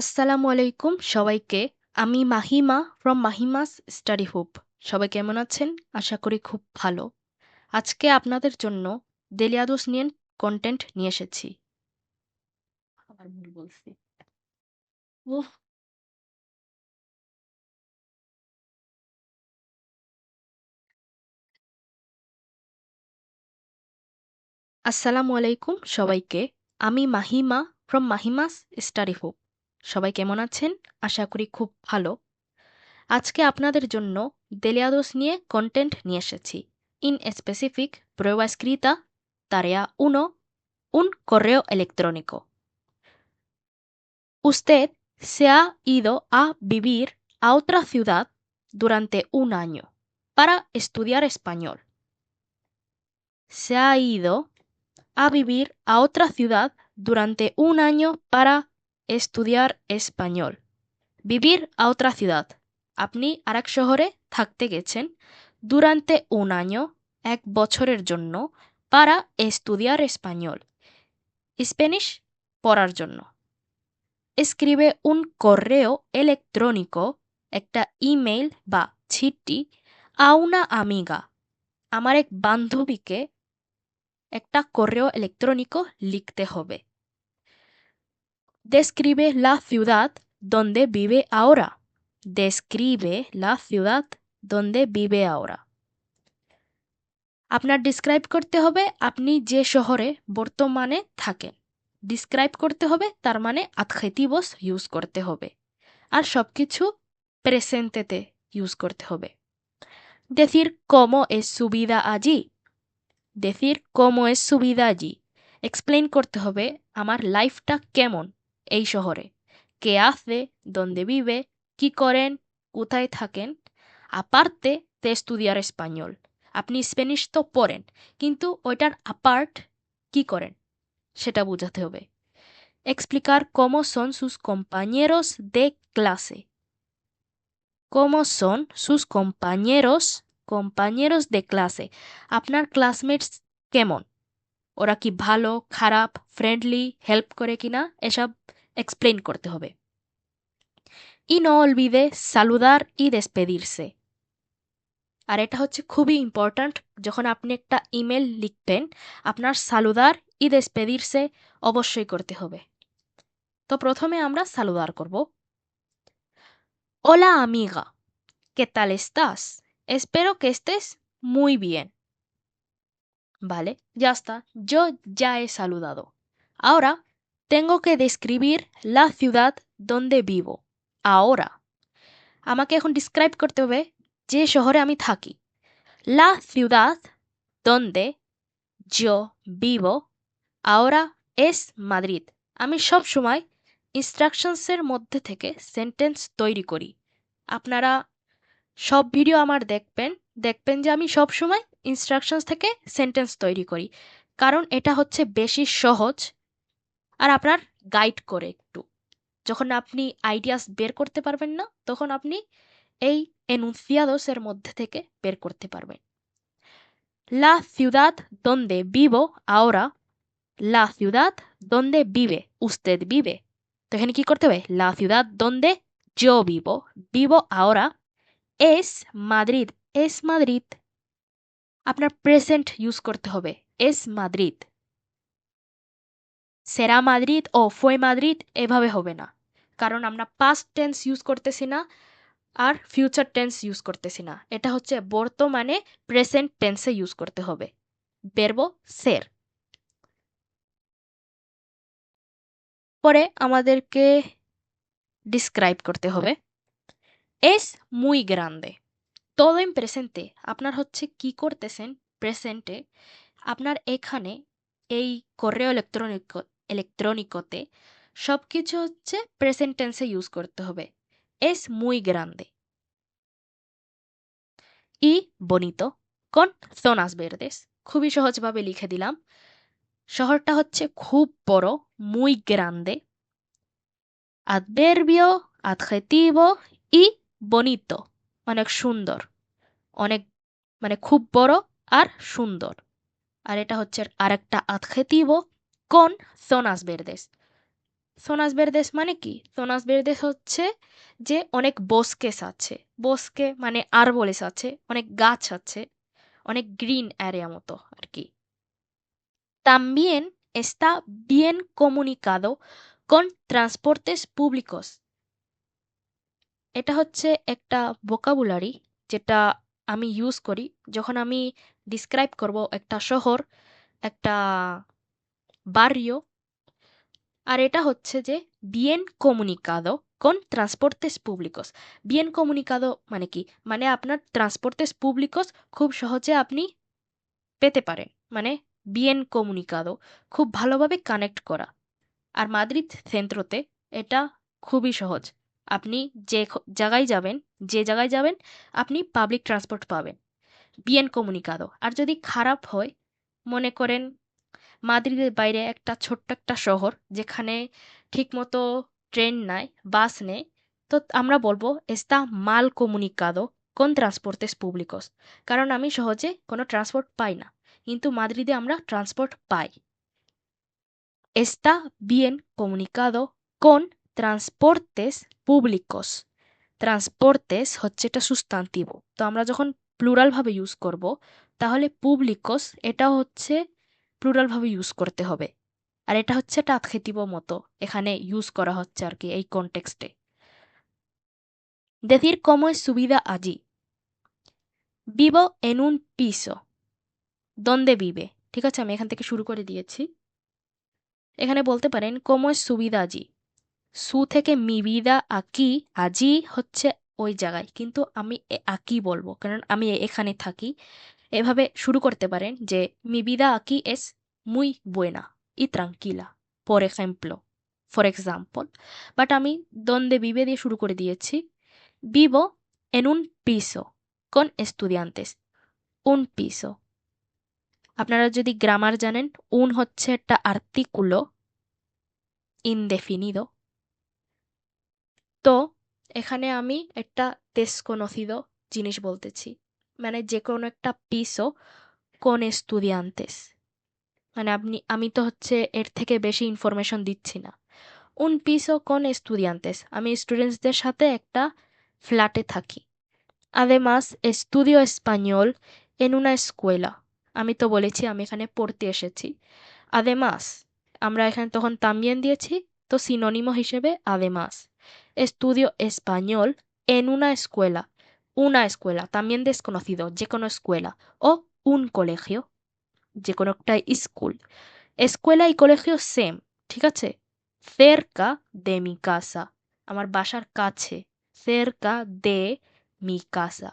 আসসালামু আলাইকুম সবাইকে। আমি Mahima from Mahima's study hub সবাই কেমন আছেন? আশা করি খুব ভালো। আজকে আপনাদের জন্য দেলিয়াদোস নিয়ে কন্টেন্ট নিয়ে এসেছি। আবার ভুল বলছি। উফ। আসসালামু আলাইকুম সবাইকে। আমি Mahima from Mahima's study hub সবাই কেমন আছেন আশা করি খুব ভালো আজকে আপনাদের জন্য দেলিয়াদোস নিয়ে কন্টেন্ট নিয়ে এসেছি in specific prueba escrita tarea 1 un correo electrónico usted se ha ido a vivir a otra ciudad durante un año para estudiar español se ha ido a vivir a otra ciudad durante un año para estudiar español vivir a otra ciudad আপনি আরেক শহরে থাকতে গেছেন দুরান্তে un año এক বছরের জন্য para estudiar español Spanish পড়ার জন্য escribe un correo electrónico একটা ইমেইল বা a una amiga আমার এক বান্ধবীকে একটা correo electrónico লিখতে হবে describe la ciudad donde vive ahora describe la ciudad donde vive ahora আপনার ডিসক্রাইব করতে হবে আপনি যে শহরে বর্তমানে থাকেন ডিসক্রাইব করতে হবে তার মানে আদখেতিবস ইউজ করতে হবে আর সব কিছু প্রেসেন্টেতে ইউজ করতে হবে decir cómo es su vida allí decir cómo es su vida allí explain করতে হবে আমার লাইফটা কেমন এই শহরে কে hace দোনde vive কি করেন কোথায় থাকেন aparte de estudiar español আপনি স্প্যানিশ তো পড়েন কিন্তু ওইটার আপার্ট কি করেন সেটা বোঝাতে হবে explicar cómo son sus compañeros de clase cómo son sus compañeros compañeros de clase আপনার ক্লাসমেটস কেমন ওরা কি ভালো খারাপ ফ্রেন্ডলি হেল্প করে কিনা এসব এক্সপ্লেন করতে হবে y no olvide saludar y despedirse আর এটা হচ্ছে খুবই ইম্পর্ট্যান্ট যখন আপনি একটা ইমেল লিখবেন আপনার সালুদার ই despedirse অবশ্যই করতে হবে তো প্রথমে আমরা সালুদার করব ওলা amiga, ¿qué tal estás? Espero que estés muy bien. Vale, ya está, yo ya he saludado. Ahora tengo que describir la ciudad donde vivo. Ahora. আমাকে এখন ডিসক্রাইব করতে হবে যে শহরে আমি থাকি La ciudad donde yo vivo ahora es Madrid. আমি সব সময় ইনস্ট্রাকশনসের মধ্যে থেকে সেন্টেন্স তৈরি করি আপনারা সব ভিডিও আমার দেখবেন দেখবেন যে আমি সব সময় ইনস্ট্রাকশনস থেকে সেন্টেন্স তৈরি করি। কারণ এটা হচ্ছে বেশি সহজ। আর আপনার গাইড করে একটু। যখন আপনি আইডিয়াস বের করতে পারবেন না, তখন আপনি এই এনুন্সিয়াদোসের মধ্যে থেকে বের করতে পারবেন। La ciudad donde vivo ahora, la ciudad donde vive, usted vive তো এখানে কি করতে হবে? La ciudad donde yo vivo vivo ahora, es Madrid es Madrid আপনার প্রেজেন্ট ইউজ করতে হবে। এস মাদ্রিদ সেরা মাদ্রিদ ও ফয়ে মাদ্রিদ এভাবে হবে না। কারণ আমরা পাস্ট টেন্স ইউজ করতেছি না আর ফিউচার টেন্স ইউজ করতেছি না। এটা হচ্ছে বর্তমানে প্রেজেন্ট টেন্সে ইউজ করতে হবে। বেরবো সের পরে আমাদেরকে ডিসক্রাইব করতে হবে। এস মুই গ্রান্দে todo en presente আপনার হচ্ছে কি করতেছেন প্রেজেন্টে আপনার এখানে এই correo electrónico ইলেকট্রনিকোতে সব কিছু হচ্ছে প্রেজেন্ট টেন্সে ইউজ করতে হবে es muy grande y bonito con zonas verdes খুবই সহজভাবে লিখে দিলাম শহরটা হচ্ছে খুব বড় muy grande adverbio adjetivo y bonito অনেক সুন্দর অনেক মানে খুব বড় আর সুন্দর। আর এটা হচ্ছে আরেকটা adjetivo, con zonas verdes সোনাস বেরদেস মানে কি? সোনাস বেরদেস হচ্ছে যে অনেক বসকেস আছে। বসকে মানে আরবলেস আছে, অনেক গাছ আছে, অনেক গ্রিন এরিয়া মতো আর কি। তাম্বিয়েন está bien comunicado con transportes públicos. এটা হচ্ছে একটা ভোকাবুলারি যেটা আমি ইউজ করি, যখন আমি ডিসক্রাইব করব একটা শহর, একটা বার্রিও আর এটা হচ্ছে যে বিয়েন কমুনিকাদো কোন ট্রান্সপোর্টেস পুবলিকস বিয়েন কমুনিকাদো মানে কি? মানে আপনার ট্রান্সপোর্টেস পুবলিকস খুব সহজে আপনি পেতে পারেন। মানে বিয়েন কমুনিকাদো খুব ভালোভাবে কানেক্ট করা। আর মাদ্রিদ সেন্ট্রোতে এটা খুবই সহজ। আপনি যে জায়গায় যাবেন, যে জায়গায় যাবেন, আপনি পাবলিক ট্রান্সপোর্ট পাবেন। বিয়েন কমুনিকাদো আর যদি খারাপ হয়, মনে করেন মাদ্রিদের বাইরে একটা ছোট্ট একটা শহর, যেখানে ঠিকমতো ট্রেন নাই, বাস নেই, তো আমরা বলব এস্তা মাল কমুনিকাদো কোন ট্রান্সপোর্টেস পুবলিকস কারণ আমি সহজে কোনো ট্রান্সপোর্ট পাই না। কিন্তু মাদ্রিদে আমরা ট্রান্সপোর্ট পাই। Está bien comunicado con transportes públicos. ট্রান্সপোর্টেস হচ্ছে এটা সুস্তান্তিব তো আমরা যখন প্লুরালভাবে ইউজ করব, তাহলে পুবলিকস এটা হচ্ছে প্লুরালভাবে ইউজ করতে হবে। আর এটা হচ্ছে একটা আক্ষেতিব মতো, এখানে ইউজ করা হচ্ছে আর কি এই কনটেক্সটে decir vida allí. Vivo en un piso. ¿Dónde vive? ঠিক আছে, আমি এখান থেকে শুরু করে দিয়েছি। এখানে বলতে পারেন কোমো সুবিধা আজি সু থেকে মিবিদা আকি আজি হচ্ছে ওই জায়গায়। কিন্তু আমি আকি বলব? কারণ আমি এখানে থাকি। এভাবে শুরু করতে পারেন যে মিবিদা আকি এস মুই বুয়েনা, ই ত্রাঙ্কিলা for example for example. But আমি দন্দে বিবে দিয়ে শুরু করে দিয়েছি। vivo en un piso con estudiantes un piso আপনারা যদি গ্রামার জানেন, উন হচ্ছে একটা আর্টিকুলো ইনডেফিনিদো তো এখানে আমি একটা desconocido জিনিস বলতেছি। মানে যে কোনো একটা পিসও কোন এস্তুদিয়ান্তেস মানে আপনি আমি তো হচ্ছে এর থেকে বেশি ইনফরমেশন দিচ্ছি না। উন পিসও কোন এস্তুদিয়ান্তেস আমি স্টুডেন্টসদের সাথে একটা ফ্ল্যাটে থাকি। Además, estudio español en una escuela. আমি তো বলেছি আমি এখানে পড়তে এসেছি। আদেমাস আমরা এখানে তখন তামিয়েন দিয়েছি তো সিনোনিমো হিসেবে আদেমাস estudio español en una escuela una escuela también desconocido যে কোনো escuela o un colegio যে কোনো একটা school escuela y colegio same ঠিক আছে cerca de mi casa আমার বাসার কাছে cerca de mi casa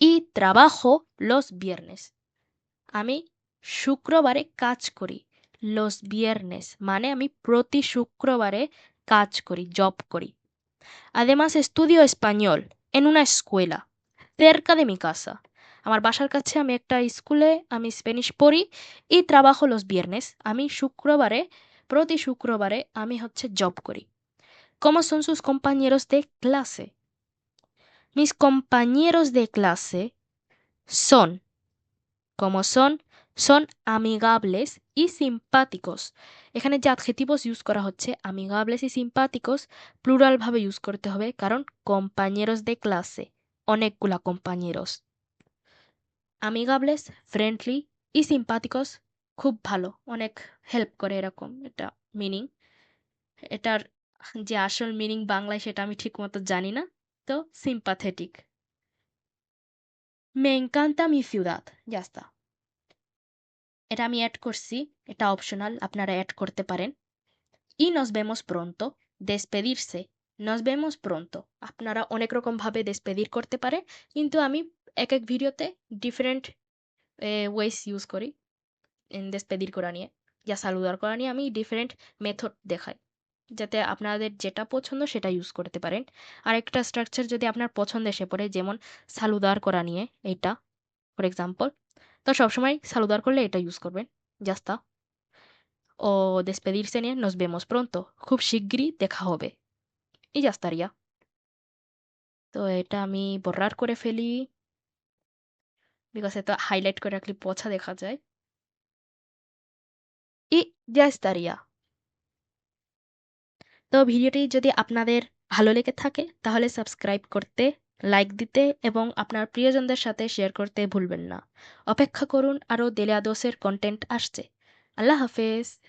y trabajo los viernes আমি শুক্রবারে কাজ করি los viernes মানে আমি প্রতি শুক্রবারে কাজ করি জব করি además estudio español en una escuela cerca de mi casa আমার বাসার কাছে আমি একটা স্কুলে আমি স্প্যানিশ পড়ি ই trabajo los viernes আমি শুক্রবারে প্রতি শুক্রবারে আমি হচ্ছে জব করি ¿Cómo son sus compañeros de clase? Mis compañeros de clase son como son son amigables y simpáticos এখানে যে অ্যাডজেক্টিভস ইউজ করা হচ্ছে আমিগাবলেস y simpáticos প্লুরাল ভাবে ইউজ করতে হবে, কারণ compañeros de clase, অনেকগুলা compañeros আমিগাবলেস ফ্রেন্ডলি y simpáticos, খুব ভালো, অনেক হেল্প করে এরকম এটা মিনিং এটার যে আসল মিনিং বাংলায় সেটা আমি ঠিক মতো জানি না, তো সিম্পাথেটিক ciudad. Ya está. এটা আমি অ্যাড করছি, এটা অপশনাল আপনারা অ্যাড করতে পারেন। ই nos vemos pronto, despedirse নস vemos pronto আপনারা অনেক রকম ভাবে despedir করতে পারে কিন্তু আমি এক এক ভিডিওতে ডিফারেন্ট ওয়েস ইউজ করি despedir করা নিয়ে। যা সালুদার করা নিয়ে আমি ডিফারেন্ট মেথড দেখাই, যাতে আপনাদের যেটা পছন্দ সেটা ইউজ করতে পারেন। আরেকটা স্ট্রাকচার যদি আপনার পছন্দ এসে পড়ে, যেমন সালুদার করা নিয়ে এটা ফর এক্সাম্পল তো সবসময় সালুদার করলে এটা ইউজ করবেন জাস্তা ও despedirse নিয়ে nos vemos pronto খুব শিগগিরই দেখা হবে। এই জাস্তারিয়া তো এটা আমি বর্রার করে ফেলি। বিকজ এটা হাইলাইট করে রাখলে পছা দেখা যায়। ই estaría তো ভিডিওটি যদি আপনাদের ভালো লেগে থাকে, তাহলে সাবস্ক্রাইব করতে লাইক দিতে এবং আপনার প্রিয়জনদের সাথে শেয়ার করতে ভুলবেন না। অপেক্ষা করুন, আরও দেলে দোসের কন্টেন্ট আসছে। আল্লাহ হাফেজ।